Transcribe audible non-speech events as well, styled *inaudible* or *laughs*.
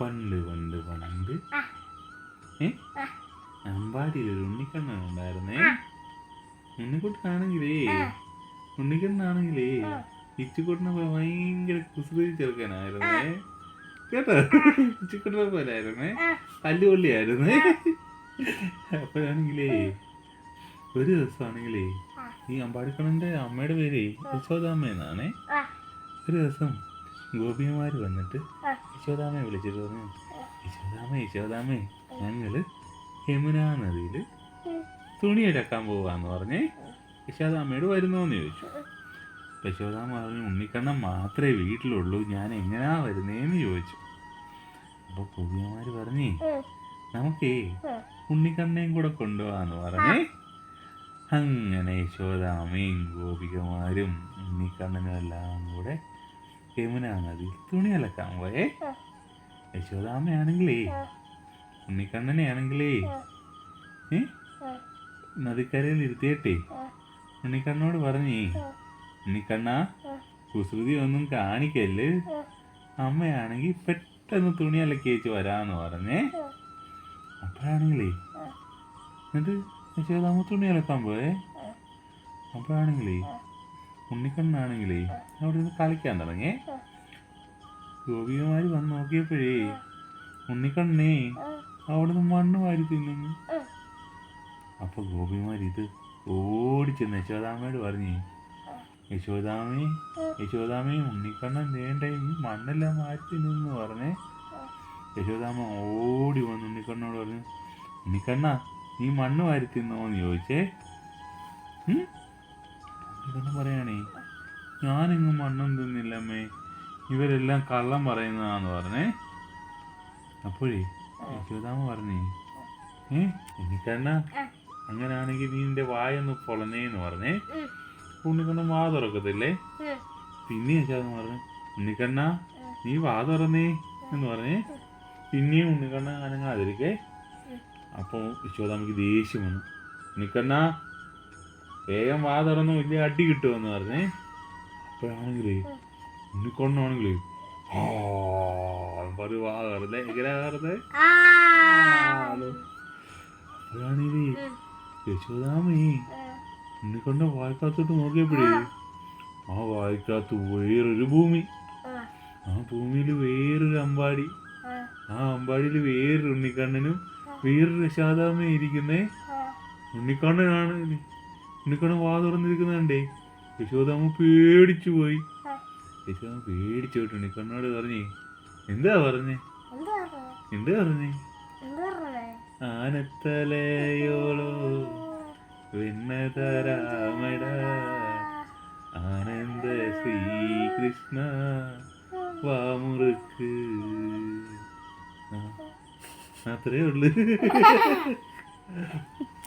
പണ്ട്. പണ്ട് പണ്ട് അമ്പാടിയിൽ ഒരു ഉണ്ണിക്കണ്ണൻ ഉണ്ടായിരുന്നേ. ഉണ്ണിക്കുട്ടനാണെങ്കിലേ ഉണ്ണിക്കണ്ണനാണെങ്കിലേ ഇച്ചിക്കുട്ടനെ പോലെ ഭയങ്കര കുസൃതി ചെറുക്കനായിരുന്നേ. കേട്ടോ? ഇച്ചിക്കുട്ടനെ പോലെ ആയിരുന്നേ തല്ലുകൊള്ളിയായിരുന്നേ അപ്പോഴാണെങ്കിലേ ഒരു ദിവസമാണെങ്കിലേ ഈ അമ്പാടിക്കണ്ണന്റെ അമ്മയുടെ പേര് യശോദാമ്മ എന്നാണേ ഒരു ദിവസം ഗോപിയമാര് വന്നിട്ട് യശോദാമയെ വിളിച്ചിട്ട് പറഞ്ഞു യശോദാമ യശോദാമേ ഞങ്ങൾ യമുനാ നദിയിൽ തുണി എടുക്കാൻ പോവാന്ന് പറഞ്ഞേ യശോദാമയോട് വരുന്നോന്ന് ചോദിച്ചു. യശോദാമ പറഞ്ഞു ഉണ്ണിക്കണ്ണം മാത്രമേ വീട്ടിലുള്ളൂ ഞാൻ എങ്ങനെയാ വരുന്നേന്ന് ചോദിച്ചു. അപ്പൊ ഗോപിയമാര് പറഞ്ഞേ നമുക്കേ ഉണ്ണിക്കണ്ണയും കൂടെ കൊണ്ടുപോവാന്ന് പറഞ്ഞേ അങ്ങനെ യശോദാമയും ഗോപികമാരും ഉണ്ണിക്കണ്ണനും എല്ലാം കൂടെ യമുനാ മതി തുണി അലക്കാൻ പോയേ യശോദാമയാണെങ്കിലേ ഉണ്ണിക്കണ്ണനെയാണെങ്കിലേ ഏ? നദിക്കരയിൽ ഇരുത്തിയട്ടെ. ഉണ്ണിക്കണ്ണോട് പറഞ്ഞേ ഉണ്ണിക്കണ്ണ കുസൃതി ഒന്നും കാണിക്കല്ല്. അമ്മയാണെങ്കിൽ പെട്ടെന്ന് തുണി അലക്കി വെച്ച് വരാന്ന് പറഞ്ഞേ. അപ്പോഴാണെങ്കിലേ എന്നിട്ട് യശോദാമ തുണി അലക്കാൻ പോയേ. അപ്പോഴാണെങ്കിലേ ഉണ്ണിക്കണ്ണനാണെങ്കിലേ അവിടെ നിന്ന് കളിക്കാൻ തുടങ്ങി. ഗോപികമാര് വന്ന് നോക്കിയപ്പോഴേ ഉണ്ണിക്കണ്ണേ അവിടെ നിന്ന് മണ്ണ് വാരി തിന്നുന്നു അപ്പൊ ഗോപിമാർ ഇത് ഓടിച്ചെന്ന് യശോദാമയോട് പറഞ്ഞേ യശോദാമേ യശോദാമേ ഉണ്ണിക്കണ്ണൻ വേണ്ട മണ്ണെല്ലാം മാറ്റി തിന്നു പറഞ്ഞേ. യശോദാമ ഓടി വന്ന് ഉണ്ണിക്കണ്ണോട് പറഞ്ഞു ഉണ്ണിക്കണ്ണ നീ മണ്ണ് വാരി തിന്നോന്ന് ചോദിച്ചേ ഉം? പറയണേ. ഞാനെങ്ങും മണ്ണും തിന്നില്ലമ്മേ. ഇവരെല്ലാം കള്ളം പറയുന്നതാന്ന് പറഞ്ഞേ. അപ്പോഴേ യശോദാമ പറഞ്ഞേ ഏ എനിക്കണ്ണ അങ്ങനാണെങ്കിൽ നീ നിന്റെ വായൊന്ന് പൊളഞ്ഞേന്ന് പറഞ്ഞേ. ഉണ്ണിക്കണ്ണൻ വാ തുറക്കത്തില്ലേ? പിന്നെ യശോദാമ പറഞ്ഞു ഉണ്ണിക്കണ്ണ നീ വാ തുറന്നേ എന്ന് പറഞ്ഞേ. പിന്നെയും ഉണ്ണിക്കണ്ണ അനങ്ങാതിരിക്കേ. അപ്പോൾ യശോദാമയ്ക്ക് ദേഷ്യം വന്നു. ഉണ്ണിക്കണ്ണ വേഗം വാ തുറന്നു വലിയ അടി കിട്ടുമെന്ന് പറഞ്ഞേ. അപ്പോഴാണെങ്കിലേ ഉണ്ണിക്കണ്ണാണെങ്കിലേ ഒരു വാ വെറുതെ എങ്ങനെ വെറുതെ അപ്പോഴാണെങ്കിൽ യശോദാമേ ഉണ്ണിക്കൊണ്ട വായിക്കാത്തോട്ട് നോക്കിയപ്പോഴേ ആ വായിക്കാത്ത വേറൊരു ഭൂമി. ആ. ഭൂമിയിൽ വേറൊരു അമ്പാടി. ആ. അമ്പാടിയിൽ വേറൊരു ഉണ്ണിക്കണ്ണനും വേറൊരു യശോദാമേ ഇരിക്കുന്നേ. ഉണ്ണിക്കണ്ണനാണ് ഉണ്ണിക്കണ്ണൻ വാ തുറന്നിരിക്കുന്നുണ്ടേ യശോദാമ പേടിച്ചു പോയി. യശോദാമ പേടിച്ചു പോയിട്ട് ഉണ്ണിക്കണ്ണോട് പറഞ്ഞേ. എന്താ പറഞ്ഞേ? എന്താ പറഞ്ഞേ? ആനത്തലയോളോ വെണ്ണതരാമട ആനന്ദ ശ്രീകൃഷ്ണ വാമുറുക്ക് അത്രേ ഉള്ളു. *laughs*